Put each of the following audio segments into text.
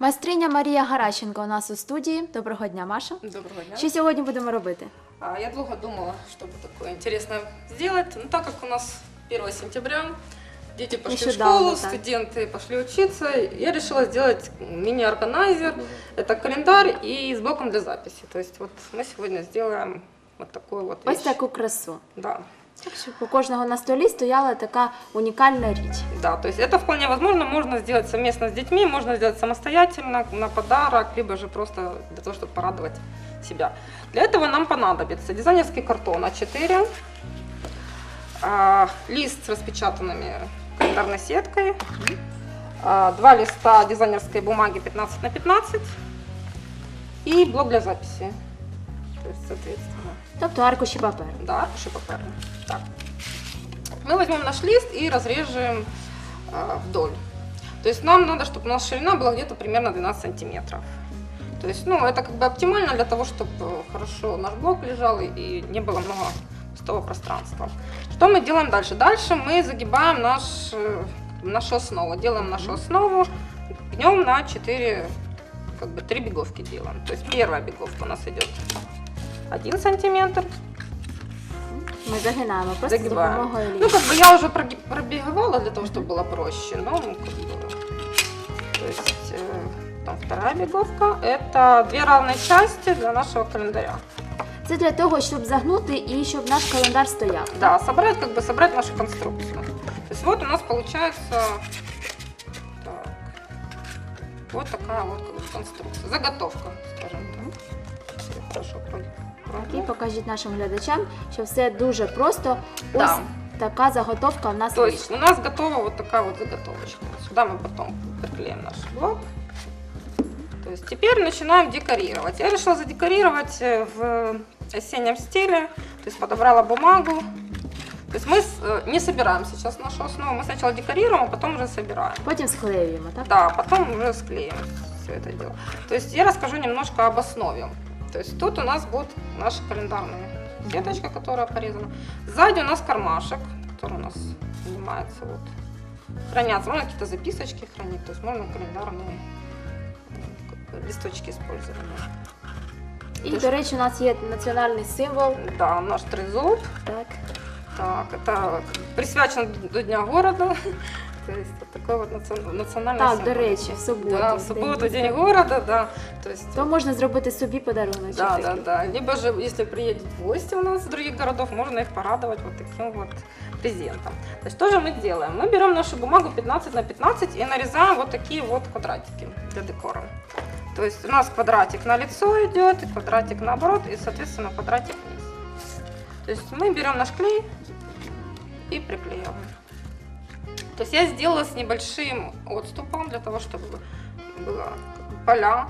Майстриня Марія Гаращенко у нас у студії. Доброго дня, Маша. Доброго дня. Що сьогодні будемо робити? А, Я долго думала, что бы такое интересное сделать. Но так как у нас 1 сентября, дети пошли в Нещодавно, школу, так. студенты пошли учиться, я решила сделать мини-органайзер. Это календарь и с блоком для записи. То есть вот мы сегодня сделаем вот такую вот Ось вещь. таку красу. Да, Так, щоб у кожного на столі стояла така унікальна річ. да, то есть это вполне возможно, можно сделать совместно с детьми, можно сделать самостоятельно, на подарок, либо же просто для того, чтобы порадовать себя. Для этого нам понадобится дизайнерский картон А4, а, лист с распечатанными календарной сеткой, а, два листа дизайнерской бумаги 15 на 15 и блок для записи. То есть, соответственно, Тобто аркуші паперу. да, аркуши папера. Так. Мы возьмем наш лист и разрежем э, вдоль. То есть нам надо, чтобы у нас ширина была где-то примерно 12 сантиметров. То есть, ну, это как бы оптимально для того, чтобы хорошо наш блок лежал и, и не было много пустого пространства. Что мы делаем дальше? Дальше мы загибаем наш, э, нашу основу, делаем нашу основу, гнем на 4, как бы 3 беговки делаем. То есть первая беговка у нас идет 1 сантиметр, Ми загинаємо просто з Загибаем. допомогою Ну, лінії. как бы я уже проги- пробеговала для того, чтобы было проще, но ну, как бы, то есть э, там вторая беговка, это две равные части для нашего календаря. Це для того, щоб загнути і щоб наш календар стояв. Да, собрать как бы собрать нашу конструкцию. То есть вот у нас получается так, вот такая вот как бы конструкция, заготовка, скажем так. Я Прошу про- І про- покажіть нашим глядачам, що все дуже просто. Ось Да. така заготовка в нас То вийшла. есть у нас готова вот такая вот заготовочка. Сюда мы потом приклеим наш блок. То есть теперь начинаем декорировать. Я решила задекорировать э, в осеннем стиле. То есть подобрала бумагу. То есть мы с- э, не собираем сейчас нашу основу. Мы сначала декорируем, а потом уже собираем. Потім склеюємо, так? Да, потом уже склеим все это дело. То есть я расскажу немножко об основе. То есть тут у нас будет наша календарная сеточка, которая порезана. Сзади у нас кармашек, который у нас занимается вот. Хранятся, можно какие-то записочки хранить, то есть можно календарные э, как бы листочки использовать. І, до речі, у нас є національний символ. Да, наш трезуб. Так. Так, это присвячено до Дня города. То есть вот такой вот национ- национальный Так, символ. до речі, в суботу. Да, в День субботу, міста. День города, да. То есть То можна зробити собі подарунок. Да, да, да. Либо же, если приедут гости у нас из других городов, можно их порадовать вот таким вот презентом. То есть что же мы делаем? Мы берем нашу бумагу 15 на 15 и нарезаем вот такие вот квадратики для декора. То есть у нас квадратик на лицо идет, и квадратик наоборот, и, соответственно, квадратик вниз. То есть мы берем наш клей и приклеиваем. То есть я сделала с небольшим отступом для того, чтобы было как бы поля.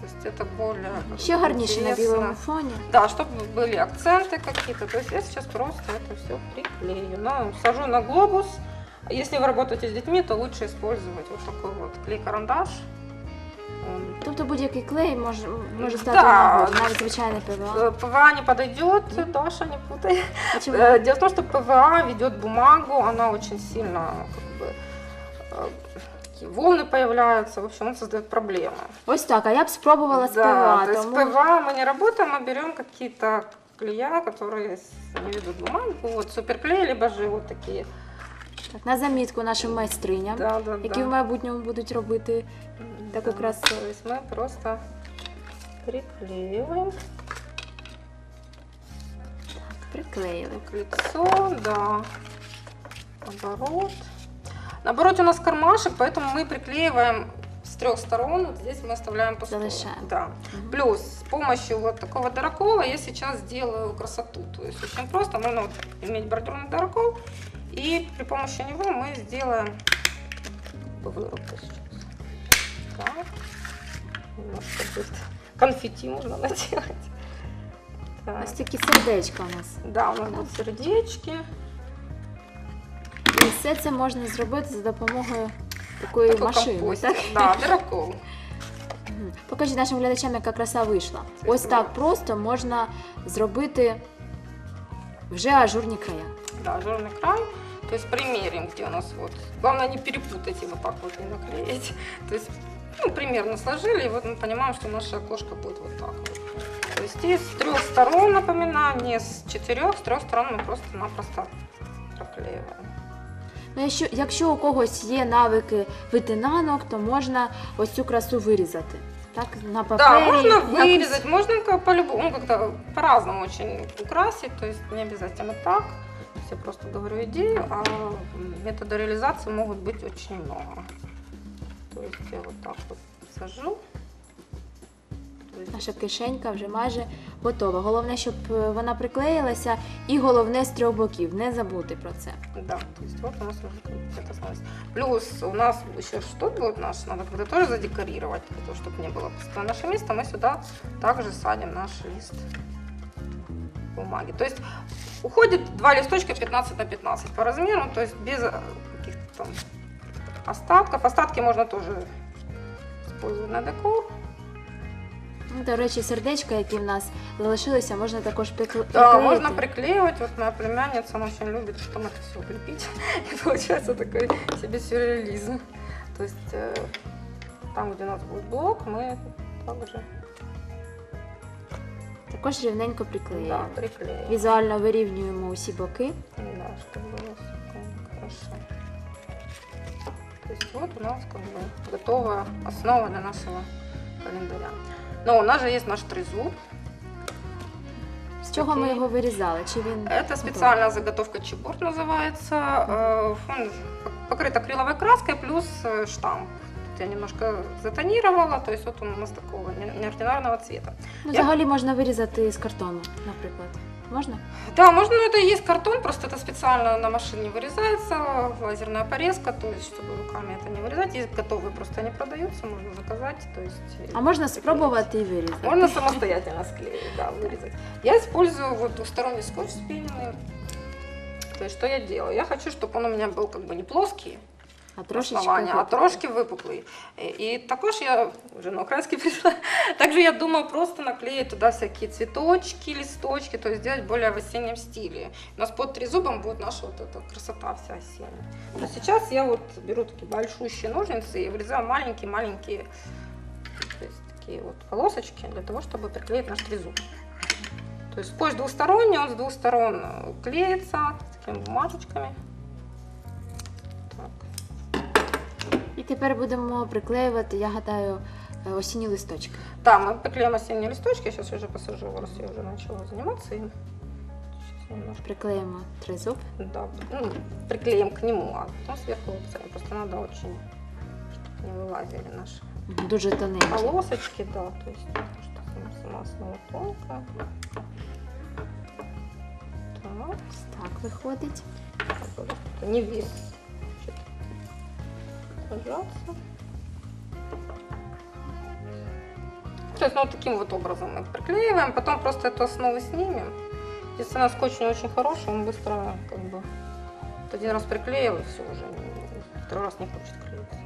То есть это более как Ще бы, гарніше на интересно. білому фоні. Да, чтобы были акценты какие-то. То есть я сейчас просто это все приклею. Ну, сажу на глобус. А Если вы работаете с детьми, то лучше использовать вот такой вот клей-карандаш. Он, Тобто будь-який клей може, може стати Да. нагодом, навіть звичайний ПВА. э, ПВА не подойдет, Даша, не путай. А чому? Э, Дело в том, что ПВА ведет бумагу, она очень сильно как бы э, такие волны появляются, в общем, он создает проблемы. Ось так, а я б спробувала з Да, ПВА. то есть тому... ПВА мы не работаем, мы берем какие-то клея, которые с- не ведут бумагу, вот суперклей, либо же вот такие. Так, на замітку нашим майстриням, Да, да, які да. в майбутньому будуть робити красу. То есть мы просто приклеиваем Приклеїли. к лицу, да, оборот. Наоборот у нас кармашек, поэтому мы приклеиваем с трех сторон. Вот здесь мы оставляем пустую. Залишаем. Да. Мгм. Плюс с помощью вот такого дырокола я сейчас сделаю красоту. То есть очень просто, можно вот иметь бордюрный дырокол, и при помощи него мы сделаем вырубку сейчас. Так. Немножко будет конфетти можно наделать. Так. Ось такі сердечка у нас. Да, у нас будут сердечки. І все це можна зробити за допомогою такої Такой машини. Так? Да, дырокол. Мгм. Покажіть нашим глядачам, яка краса вийшла. Це Ось так просто можна зробити вже ажурні края. Да, ажурный край. То есть примерим, где у нас вот. Главное не перепутать и вот так вот не наклеить. То есть Ну, примерно сложили, и вот мы понимаем, что наша окошко будет вот так вот. То есть и с трех сторон, напоминаю, не с четырех, с трех сторон мы просто-напросто проклеиваем. Ну, якщо, якщо у когось є навики витинанок, то можна ось цю красу вирізати. Так, на папері. Да, можно якось. вырезать, можно как по-любому, ну, как-то по-разному очень украсить, то есть не обязательно так. Я просто говорю идею, а методы реализации могут быть очень много. То есть я вот так вот сажу. То есть Наша кишенька вже майже готова. Головне, щоб е, вона приклеїлася, і головне з трьох боків. Не забути про це. Да, то есть вот у нас уже это осталось. Плюс у нас еще что будет наш, надо как-то тоже задекорировать, для того, чтобы не было пустого наше место, мы сюда также садим наш лист бумаги. То есть уходит два листочка 15 на 15 по размеру, то есть без э, каких-то там остатков. Остатки можно тоже использовать на декор. Ну, До речі, сердечка, які в нас залишилися, можна також прикл- Да, приклеїти. можно приклеивать. Вот моя племянница, она очень любит потом это все клепить. И получается такой себе сюрреализм. То есть э, там, где у нас будет блок, мы также Також рівненько да, приклеїмо. приклеим. Візуально вирівнюємо усі боки. Да, чтобы было всё хорошо. То есть вот у нас как бы готовая основа для нашего календаря. Но у нас же есть наш трезуб. З чого ми Окей. його вирізали? Чи він Это специальная заготовка чебурт называется. Э, Он покрыт акриловой краской плюс э, штамп. Тут я немножко затонировала, то есть вот он у нас такого не- неординарного цвета. Ну, Я- взагалі можна вирізати з картону, наприклад. Можна? Да, можно, ну это и есть картон, просто это специально на машине вырезается, лазерная порезка, то есть чтобы руками это не вырезать. Есть готовые, просто они продаются, можно заказать, то есть... э, А можна приклеить. спробувати і вирізати. Можно самостоятельно склеить, да, вырезать. Я использую вот двусторонний скотч спиненный. То есть что я делаю? Я хочу, чтобы он у меня был как бы не плоский, а основания, а випуклий. трошки выпуклый. И, також я уже на украинский перешла. Также я думаю просто наклеить туда всякие цветочки, листочки, то есть сделать более в осеннем стиле. У нас под трезубом будет наша вот эта красота вся осенняя. Но сейчас я вот беру такие большущие ножницы и вырезаю маленькие-маленькие то есть такие вот полосочки для того, чтобы приклеить наш трезуб. То есть скотч двусторонний, он с двух сторон клеится с такими бумажечками. тепер будемо приклеювати, я гадаю, е, осінні листочки. Да, мы приклеим осенние листочки. Сейчас я уже посажу, раз я уже начала заниматься им. Сейчас немножко, Приклеїмо тризуб. да, ну, приклеим к нему, а потом сверху выпускаем. Просто надо очень, чтобы не вылазили наши Мгм, Дуже тоненькі. полосочки, да, то есть, потому что сама- сама основа тонкая. Так, Ось Так виходить. чтобы вот не весь значит, сажаться. То есть, ну, вот таким вот образом мы приклеиваем, потом просто эту основу снимем. Если она скотч не очень хороший, он быстро, как бы, вот один раз приклеил, и все, уже не- второй раз не хочет клеиться.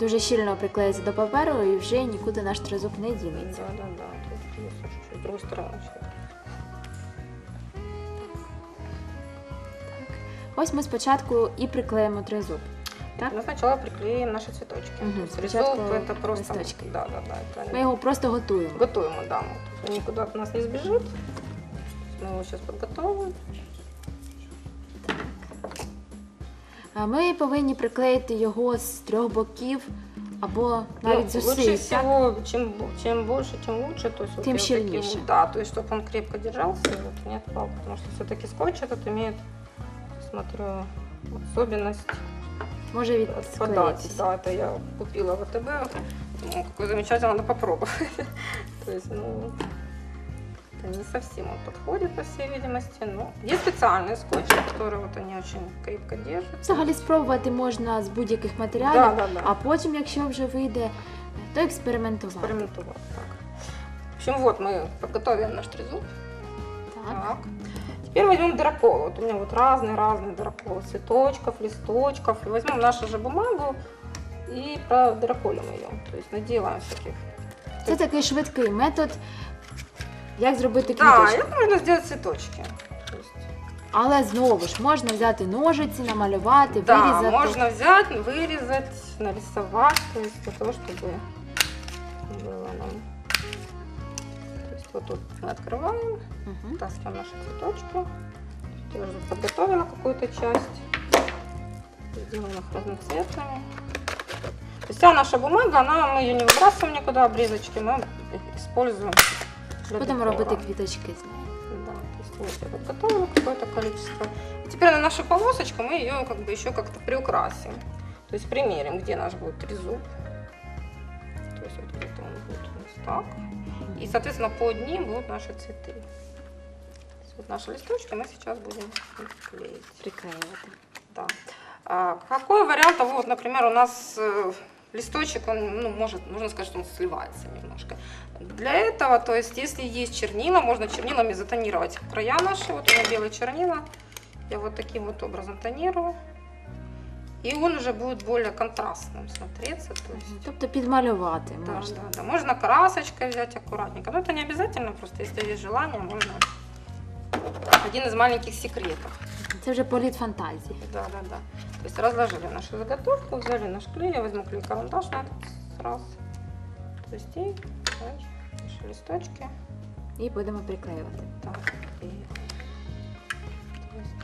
Дуже щільно приклеїться до паперу і вже нікуди наш тризуб не Да, дінеться. да, да, тут есть чуть-чуть, с другой стороны. ещё. Ось ми спочатку і приклеїмо тризуб. Так? Мы сначала приклеим наши цветочки. Мгм, То есть спочатку резолв это просто... листочки. Да, да, да. Это Ми його просто готуємо. Готовим, да. Вот. Он никуда от нас не сбежит. Мы его сейчас подготовим. А Ми повинні приклеїти його з трьох боків або навіть з Ну, лучше усіх. так? всего, чем, бо- чем больше, тем лучше. То есть, вот Тем я вот таким сильнейше. вот- да, то есть, чтобы он крепко держался и вот не отпал. Потому что все-таки скотч этот имеет, смотрю, особенность Може отпадать. відклеїтися. Да, это я купила в АТБ. Думаю, какой замечательный, надо попробовать. То есть, ну, это не совсем он подходит, по всей видимости. Но есть специальные скотчи, которые вот они очень крепко держат. Взагалі спробувати можна з будь-яких матеріалів, Да, да, да. а потім, якщо вже вийде, то експериментувати. Экспериментовать. Так. В общем, вот мы подготовим наш трезуб. Так. Так. Теперь возьмем дракол. Вот у меня вот разные-разные драколы. Цветочков, листочков. И возьмем нашу же бумагу и продраколим ее. То есть наделаем всяких. Це такий швидкий метод, як зробити Да, квіточку. это можно сделать цветочки. То есть Але знову ж можна взяти ножиці, намалювати, Да, вирізати. можно взять, вырезать, нарисовать, то есть для того, чтобы было нам. Вот тут мы открываем, Мгм. вытаскиваем наши цветочки. Я уже подготовила какую-то часть. Сделала их разноцветными. То есть вся наша бумага, она, мы ее не выбрасываем никуда, обрезочки мы используем. для Будемо декора. робити квіточки з нею. Да, то есть вот я подготовила какое-то количество. И теперь на нашу полосочку мы ее как бы еще как-то приукрасим. То есть примерим, где наш будет трезуб. То есть вот где-то он будет у нас так. И, соответственно, под ним будут наши цветы. Вот наши листочки мы сейчас будем клеить. Приклеювати. Да. А, какой вариант того, вот, например, у нас э, листочек, он, ну, может, можно сказать, что он сливается немножко. Для этого, то есть, если есть чернила, можно чернилами затонировать края наши. Вот у меня белые чернила. Я вот таким вот образом тонирую. И он уже будет более контрастным смотреться. То есть, Тобто підмалювати да, можна. да, да. Можно красочкой взять аккуратненько. Но это не обязательно, просто если есть желание, можно. Один из маленьких секретов. Це вже політ фантазії. Да, да, да. То есть разложили нашу заготовку, взяли наш клей, я возьму клей карандаш на этот раз. То есть и дальше наши листочки. І будемо приклеювати. Так, и то есть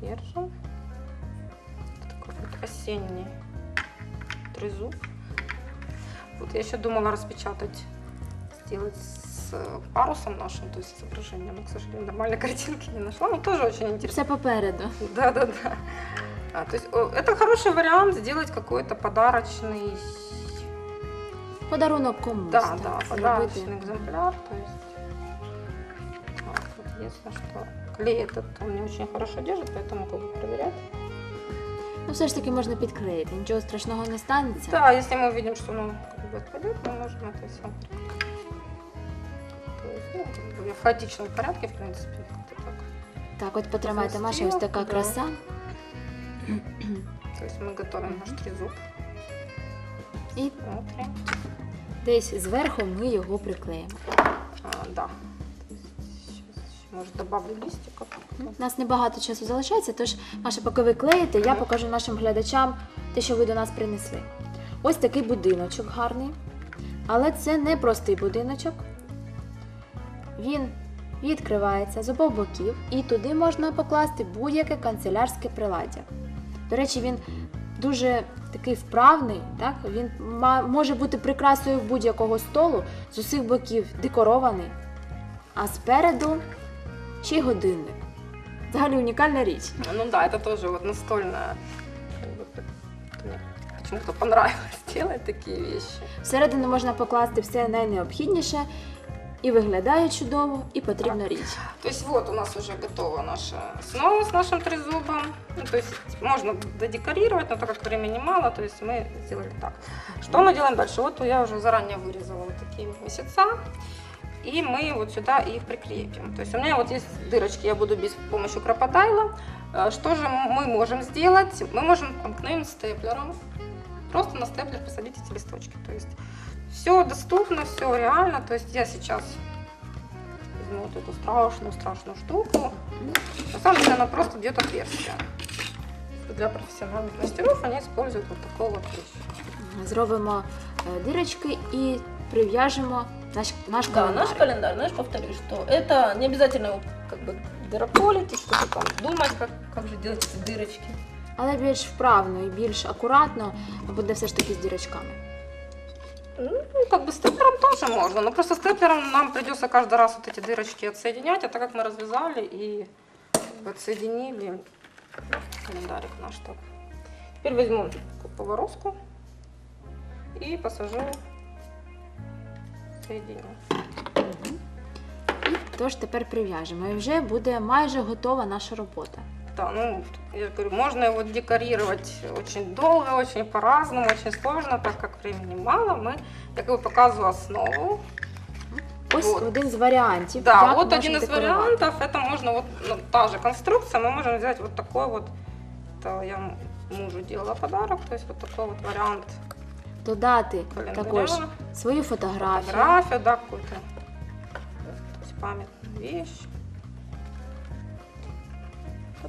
держим. Осенний трезуб. Вот я еще думала распечатать, сделать с парусом нашим, то есть изображением, но, к сожалению, нормальной картинки не нашла, но тоже очень интересно. Все попереду. Да, да, да. А, то есть это хороший вариант сделать какой-то подарочный, Подарунок комусь. да, да, подарочный экземпляр. То есть, вот единственное, что клей этот он не очень хорошо держит, поэтому как бы проверять. Ну, все ж таки можна підклеїти, нічого страшного не станеться. Да, если мы увидим, что оно как бы отпадет, мы можем это все. То есть, ну, как бы в хаотичном порядке, в принципе, как-то так. Так, от потримайте, Маша, ось Застіла, така да. краса. То есть мы готовим наш трезуб І внутри. десь зверху ми його приклеїмо. А, да. Еще, добавлю листиков. У нас небагато часу залишається, тож, Маша, поки ви клеїте, я покажу нашим глядачам те, що ви до нас принесли. Ось такий будиночок гарний. Але це не простий будиночок. Він відкривається з обох боків, і туди можна покласти будь-яке канцелярське приладдя. До речі, він дуже такий вправний, так? він може бути прикрасою будь-якого столу з усіх боків декорований, а спереду ще й годинник. Взагалі унікальна річ. Ну да, это тоже вот настольная. как бы, так, Мне почему-то понравилось делать такие вещи. Всередину можна покласти все найнеобхідніше, і виглядає чудово, і потрібна річ. То есть вот у нас уже готова наша основа с нашим трезубом. Ну, то есть можно додекорировать, но так как времени мало, то есть мы сделали так. Что мы делаем дальше? Вот я уже заранее вырезала вот такие месяца. И мы вот сюда их прикрепим. То есть у меня вот есть дырочки, я буду без с помощью крокодайла. Э, Что же мы можем сделать? Мы можем обыкновенным степлером просто на степлер посадить эти листочки. То есть все доступно, все реально. То есть я сейчас возьму вот эту страшную-страшную штуку. На самом деле она просто идет отверстие. Для профессиональных мастеров они используют вот такого вот вещь. Зробимо е, дирочки і прив'яжемо наш, наш Да, календар. наш календарь, знаешь, повторюсь, что это не обязательно его как бы дырополить и что-то там думать, как, как же делать эти дырочки. Але більш вправно і більш акуратно буде все ж таки з дірочками. Ну, как бы степлером тоже можно, но просто степлером нам придется каждый раз вот эти дырочки отсоединять, а так как мы развязали и как бы отсоединили календарик наш так. Теперь возьму такую поворозку и посажу, соединю. І тож тепер прив'яжемо. І вже буде майже готова наша робота. Да, ну, я говорю, можно его декорировать очень долго, очень по-разному, очень сложно, так как времени мало. Мы, я как бы показываю основу. Ось Вот. один з варіантів. Да, як вот можна один из декорувати. вариантов, это можно вот, ну, та же конструкция, мы можем взять вот такой вот, это я мужу делала подарок, то есть вот такой вот вариант Додати календаря, також свою фотографію. фотографию, да, какую-то, то есть памятную вещь.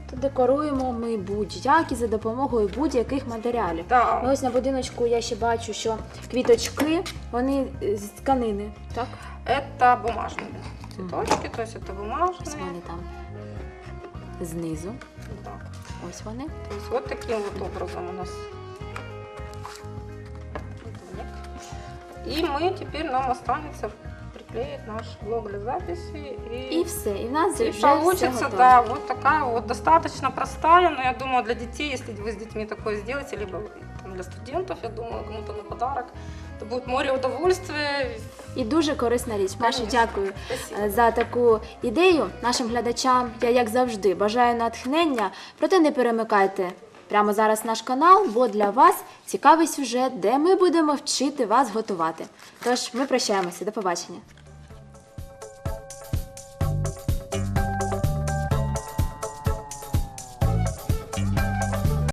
То декоруємо ми будь-які за допомогою будь-яких матеріалів. Да. Ну, ось на будиночку я ще бачу, що квіточки, вони е, з тканини, так? Это бумажные цветочки, то есть это Ось бумажные. вони там знизу. Да. Ось вони. То есть вот таким вот образом у нас. И мы теперь нам останется приклеить наш блок для записи І и, все. І в нас и вже получится, все готово. да, вот такая вот достаточно простая, но я думаю для детей, если вы с детьми такое сделаете, либо там, для студентов, я думаю, кому-то на подарок, это будет море удовольствия. І дуже корисна річ. Маша, Конечно. дякую Спасибо. е, за таку ідею. Нашим глядачам я, як завжди, бажаю натхнення. Проте не перемикайте прямо зараз наш канал, бо для вас цікавий сюжет, де ми будемо вчити вас готувати. Тож ми прощаємося. До побачення.